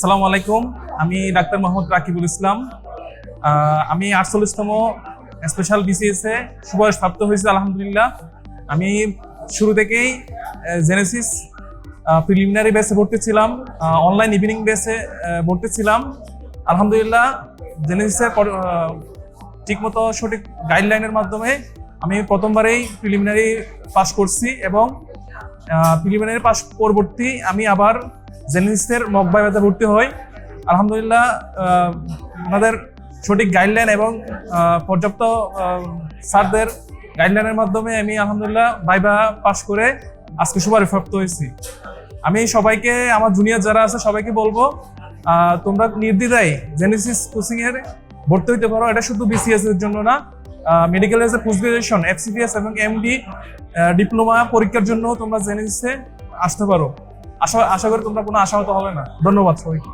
সালাম আলাইকুম। আমি ডাক্তার মোহাম্মদ রাকিবুল ইসলাম। আমি আটচল্লিশতম স্পেশাল বিসিএস সুবয়স প্রাপ্ত হয়েছে, আলহামদুলিল্লাহ। আমি শুরু থেকেই জেনেসিস প্রিলিমিনারি বেসে ভর্তি ছিলাম অনলাইন ইভিনিং বেসে ভর্তি ছিলাম। আলহামদুলিল্লাহ জেনেসিসের ঠিকমতো সঠিক গাইডলাইনের মাধ্যমে আমি প্রথমবারেই প্রিলিমিনারি পাস করছি এবং প্রিলিমিনারি পাস পরবর্তী আমি আবার জেনেসিসের মক বাইবাতে ভর্তি হই আলহামদুলিল্লাহ ওনাদের সঠিক গাইডলাইন এবং পর্যাপ্ত স্যারদের গাইডলাইনের মাধ্যমে আমি আলহামদুলিল্লাহ বাইবা পাস করে আজকে সুপারিশপ্রাপ্ত হয়েছি। আমি সবাইকে, আমার জুনিয়র যারা আছে, সবাইকে বলব তোমরা নির্দ্বিধায় জেনেসিস কোচিং এর ভর্তি হইতে পারো। এটা শুধু বিসিএস এর জন্য না medical as a post graduation FCPS এবং এমডি ডিপ্লোমা পরীক্ষার জন্য তোমরা জেনেসিসে আসতে পারো। আশা আশা করি তোমরা কোনো আশাহত হবে না। ধন্যবাদ সবাইকে।